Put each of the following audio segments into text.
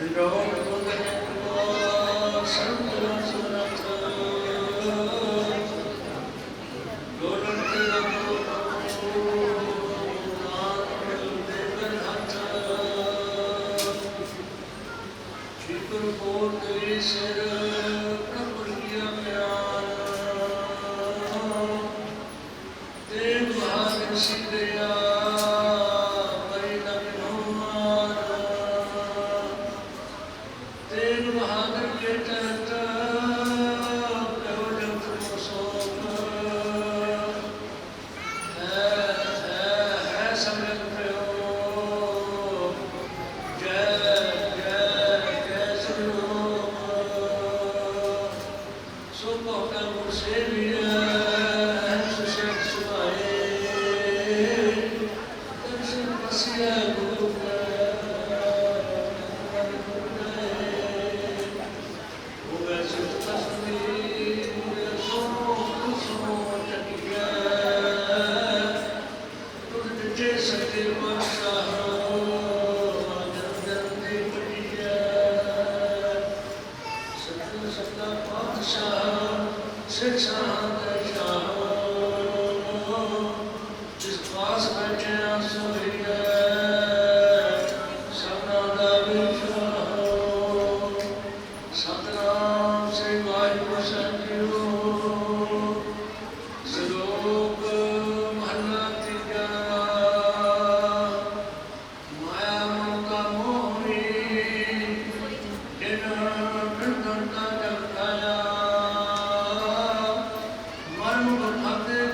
Lord, ছিল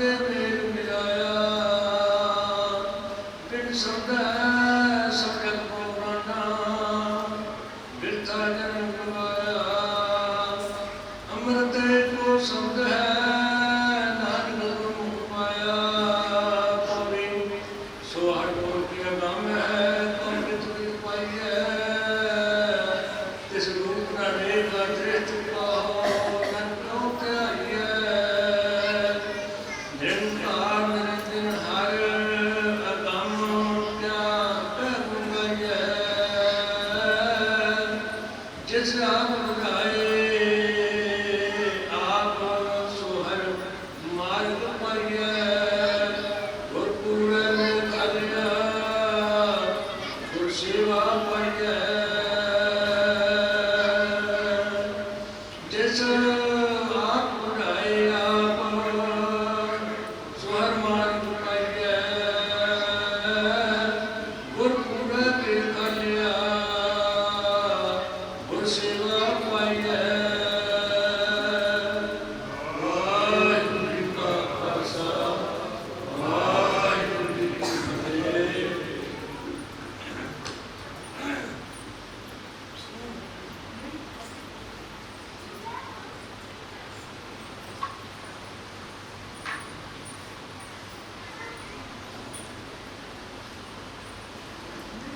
ਦੇ ਮੇਲ ਮਿਲਾਇਆ। ਪਿੰਡ ਸਦਾ ਸਕਲ ਕੋ ਬਾਣਾ ਬਿਰਤਾ ਜਨਮ ਕਮਾਇਆ ਅੰਮ੍ਰਿਤ ਕੋ ਸਬਦ ਹੈ ਨਾਨਕ ਕੋ ਮੁਖ ਪਾਇਆ। ਪੌੜੀ ਸੋ ਹਰ ਗੁਰ ਕੀ ਨਾਮ ਹੈ ਤੁਮ ਬਿਤ ਪਾਈ ਹੈ। ਤਿਸ ਰੂਪ ਨਾ ਰੇ ਗਾਜਰੇ ਚੁਪਾ الله يا